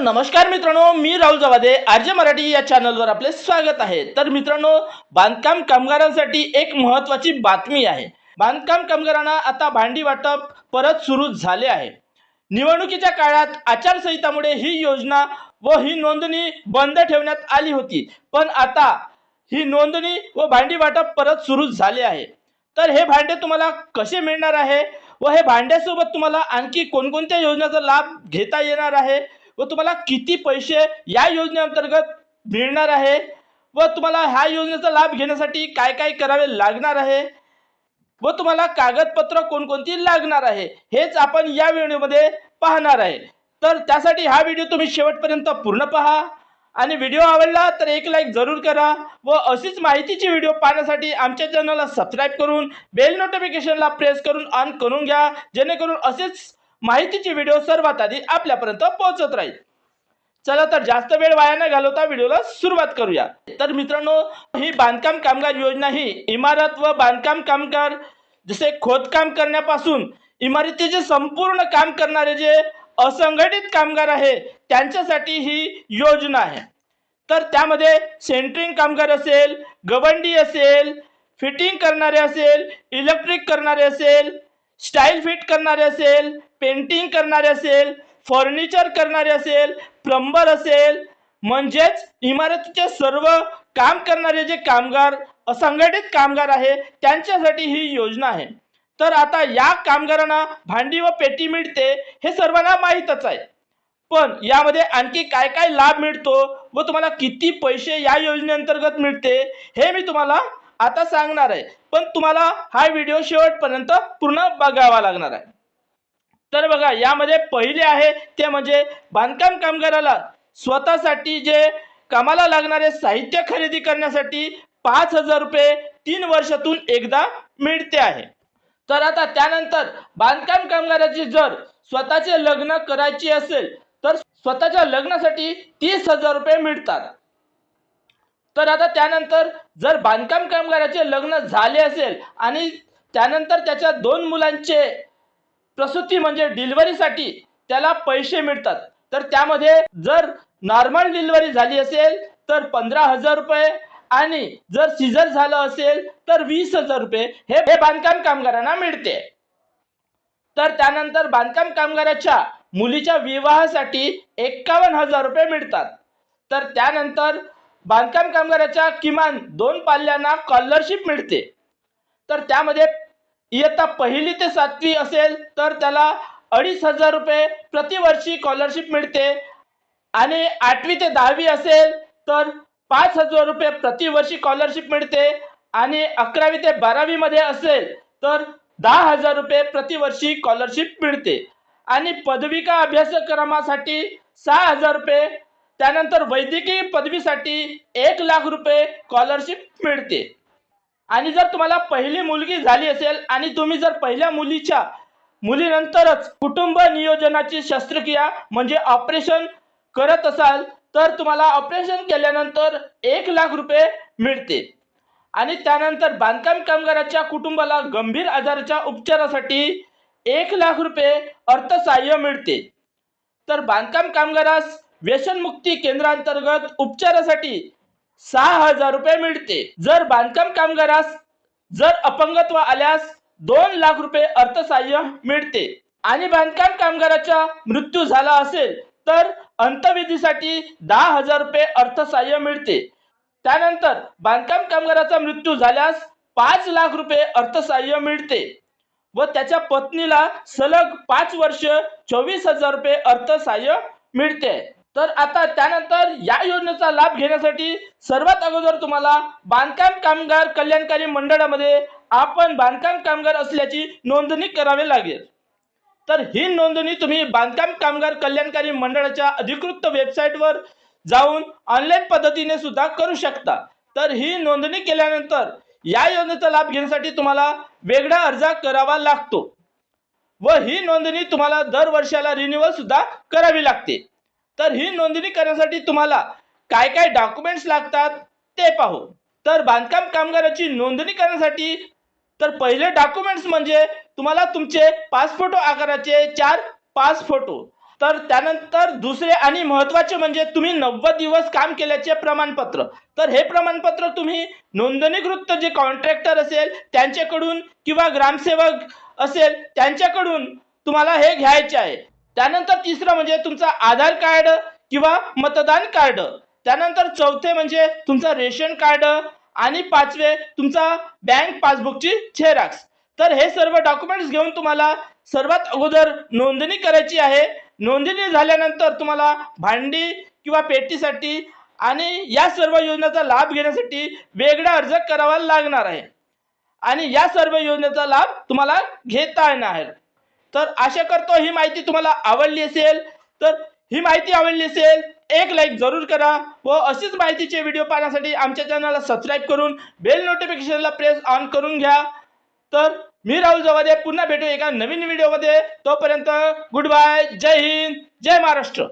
नमस्कार मित्रांनो मी राहुल जवादे. आर्य मराठी या चॅनलवर आपले स्वागत आहे. तर मित्रांनो बांधकाम कामगारांसाठी एक महत्त्वाची बातमी आहे. बांधकाम कामगारांना आता भांडी वाटप परत सुरू झाले आहे. निवडणुकीच्या काळात आचारसंहितामुळे ही योजना व ही नोंदणी बंद ठेवण्यात आली होती. पण आता ही नोंदणी व भांडी वाटप परत सुरू झाले आहे. तर हे भांडे तुम्हाला कसे मिळणार आहे? व हे भांड्यासोबत तुम्हाला आणखी कोणकोणत्या योजनेचा लाभ घेता येणार आहे? व तुम्हाला किती पैसे या योजनेअंतर्गत मिळणार आहे? व तुम्हाला ह्या योजनेचा लाभ घेण्यासाठी काय काय करावे लागणार आहे? व तुम्हाला कागदपत्र कोणकोणती लागणार आहे? हेच आपण या व्हिडिओमध्ये पाहणार आहे. तर त्यासाठी हा व्हिडिओ तुम्ही शेवटपर्यंत पूर्ण पहा. आणि व्हिडिओ आवडला तर एक लाईक जरूर करा व अशीच माहितीची व्हिडिओ पाहण्यासाठी आमच्या चॅनलला सबस्क्राईब करून बेल नोटिफिकेशनला प्रेस करून ऑन करून घ्या. जेणेकरून असेच माहितीची व्हिडिओ सर्वात आधी आपल्यापर्यंत पोहोचत राहील. चला तर जास्त वेळ वाया न घालवता व्हिडिओला सुरुवात करूया. तर मित्रांनो ही बांधकाम कामगार योजना ही इमारत व बांधकाम कामगार जसे खोदकाम करण्यापासून इमारतीचे संपूर्ण काम करणारे जे असंघटित कामगार आहे त्यांच्यासाठी ही योजना आहे. तर त्यामध्ये सेंटरिंग कामगार असेल गवंडी असेल फिटिंग करणारे असेल इलेक्ट्रिक करणारे असेल स्टाईल फिट करणारे असेल पेंटिंग करणारे असेल फर्निचर करणारे असेल प्लंबर असेल म्हणजेच इमारतीचे सर्व काम करणारे जे कामगार असंघटित कामगार आहे त्यांच्यासाठी ही योजना आहे. तर आता या कामगारांना भांडी व पेटी मिळते हे सर्वांना माहीतच आहे. पण यामध्ये आणखी काय काय लाभ मिळतो व तुम्हाला किती पैसे या योजनेअंतर्गत मिळते हे मी तुम्हाला आता सांगणार आहे. पण तुम्हाला हा व्हिडिओ शेवटपर्यंत पूर्ण बघावा लागणार आहे. तर बघा यामध्ये पहिले आहे ते म्हणजे बांधकाम कामगाराला स्वतःसाठी जे कामाला लागणारे साहित्य खरेदी करण्यासाठी पाच हजार रुपये तीन वर्षातून एकदा मिळते आहे. तर आता त्यानंतर बांधकाम कामगाराची जर स्वतःचे लग्न करायचे असेल तर स्वतःच्या लग्नासाठी तीस हजार रुपये मिळतात. तर आता त्यानंतर जर बांधकाम कामगाराचे लग्न झाले असेल आणि त्यानंतर त्याच्या दोन मुलांचे प्रसूती म्हणजे डिलिव्हरीसाठी त्याला पैसे मिळतात तर त्यामध्ये जर नॉर्मल डिलिव्हरी झाली असेल तर पंधरा हजार रुपये आणि जर सीझर झालं असेल तर वीस हजार रुपये हे हे बांधकाम कामगारांना मिळते. तर त्यानंतर बांधकाम कामगाराच्या मुलीच्या विवाहासाठी एक्कावन्न हजार रुपये मिळतात. तर त्यानंतर बांधकाम कामगाराच्या किमान दोन पाल्यांना स्कॉलरशिप मिळते. तर त्यामध्ये इयत्ता पहिली ते सातवी असेल तर त्याला अडीच हजार रुपये प्रतिवर्षी स्कॉलरशिप मिळते. आणि आठवी ते दहावी असेल तर पाच हजार रुपये प्रतिवर्षी स्कॉलरशिप मिळते. आणि अकरावी ते बारावीमध्ये असेल तर दहा हजार रुपये प्रतिवर्षी स्कॉलरशिप मिळते. आणि पदविका अभ्यासक्रमासाठी सहा हजार रुपये त्यानंतर वैद्यकीय पदवीसाठी एक लाख रुपये स्कॉलरशिप मिळते. आणि जर तुम्हाला पहिली मुलगी झाली असेल आणि तुम्ही जर पहिल्या मुलीच्या मुलीनंतरच कुटुंब नियोजनाची शस्त्रक्रिया म्हणजे ऑपरेशन करत असाल तर तुम्हाला ऑपरेशन केल्यानंतर एक लाख रुपये मिळते. आणि त्यानंतर बांधकाम कामगाराच्या कुटुंबाला गंभीर आजाराच्या उपचारासाठी एक लाख रुपये अर्थसहाय्य मिळते. तर बांधकाम कामगारास व्यसनमुक्ती केंद्रांतर्गत उपचारासाठी सहा हजार रुपये मिळते. जर बांधकाम कामगारास जर अपंगत्व आल्यास दोन लाख रुपये अर्थसहाय्य मिळते. आणि बांधकाम कामगाराचा मृत्यू झाला असेल तर अंतविधीसाठी दहा हजार रुपये अर्थसहाय्य मिळते. त्यानंतर बांधकाम कामगाराचा मृत्यू झाल्यास पाच लाख रुपये अर्थसहाय्य मिळते. व त्याच्या पत्नीला सलग पाच वर्ष चोवीस हजार रुपये अर्थसहाय्य मिळते. तर आता त्यानंतर या योजनेचा लाभ घेण्यासाठी सर्वात अगोदर तुम्हाला बांधकाम कामगार कल्याणकारी मंडळामध्ये आपण बांधकाम कामगार असल्याची नोंदणी करावी लागेल. तर ही नोंदणी तुम्ही बांधकाम कामगार कल्याणकारी मंडळाच्या अधिकृत वेबसाईटवर जाऊन ऑनलाईन पद्धतीने सुद्धा करू शकता. तर ही नोंदणी केल्यानंतर या योजनेचा लाभ घेण्यासाठी तुम्हाला वेगळा अर्ज करावा लागतो व ही नोंदणी तुम्हाला दर वर्षाला रिन्युअल सुद्धा करावी लागते. तर ही नोंदणी करण्यासाठी तुम्हाला काय काय डॉक्युमेंट्स लागतात ते पाहू. तर बांधकाम कामगाराची नोंदणी करण्यासाठी तर पहिले डॉक्युमेंट्स म्हणजे तुम्हाला तुमचे पाच फोटो आकाराचे चार पाच फोटो तर त्यानंतर दुसरे आणि महत्त्वाचे म्हणजे तुम्ही नव्वद दिवस काम केल्याचे प्रमाणपत्र. तर हे प्रमाणपत्र तुम्ही नोंदणीकृत जे कॉन्ट्रॅक्टर असेल त्यांच्याकडून किंवा ग्रामसेवक असेल त्यांच्याकडून तुम्हाला हे घ्यायचे आहे. त्यानंतर तिसरं म्हणजे तुमचं आधार कार्ड किंवा मतदान कार्ड. त्यानंतर चौथे म्हणजे तुमचं रेशन कार्ड आणि पाचवे तुमचा बँक पासबुकची झेरॉक्स तर हे सर्व डॉक्युमेंट्स घेऊन तुम्हाला सर्वात अगोदर नोंदणी करायची आहे. नोंदणी झाल्यानंतर तुम्हाला भांडी किंवा पेटीसाठी आणि या सर्व योजनेचा लाभ घेण्यासाठी वेगळा अर्ज करावा लागणार आहे. आणि या सर्व योजनेचा लाभ तुम्हाला घेता येणार. आहे तर आशा करतो ही माहिती तुम्हाला आवडली असेल. तर ही माहिती आवडली असेल एक लाईक जरूर करा व अशीच माहितीचे व्हिडिओ पाहण्यासाठी आमच्या चॅनलला सबस्क्राईब करून बेल नोटिफिकेशनला प्रेस ऑन करून घ्या. तर मी राहुल जवादे पुन्हा भेटू एका नवीन व्हिडिओमध्ये तोपर्यंत गुड बाय जय हिंद जय महाराष्ट्र.